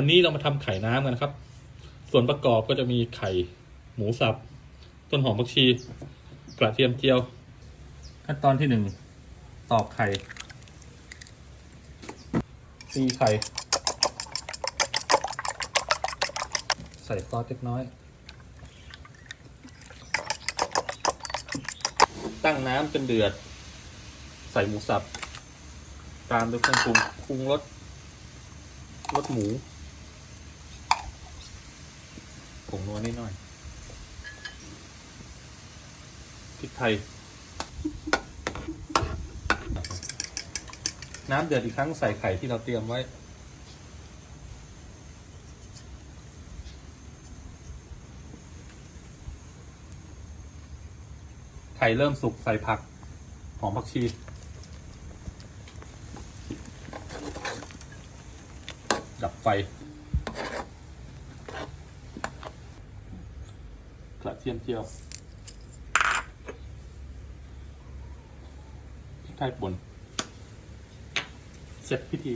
วันนี้เรามาทำไข่น้ำกันนะครับ ส่วนประกอบก็จะมีไข่หมูสับ ต้นหอมผักชี กระเทียมเจียว ขั้นตอนที่หนึ่งตอกไข่ตีไข่ ใส่ซอสเล็กน้อย ตั้งน้ำจนเดือด ใส่หมูสับ ตามด้วยเครื่องปรุงปรุงรสรสหมู ผงนัวนิดหน่อยพริกไทย น้ำเดือดอีกครั้งใส่ไข่ที่เราเตรียมไว้ ไข่เริ่มสุกใส่ผัก หอมผักชีดับไฟ กระเทียมเจียวพริกไทยป่นเสร็จพิธี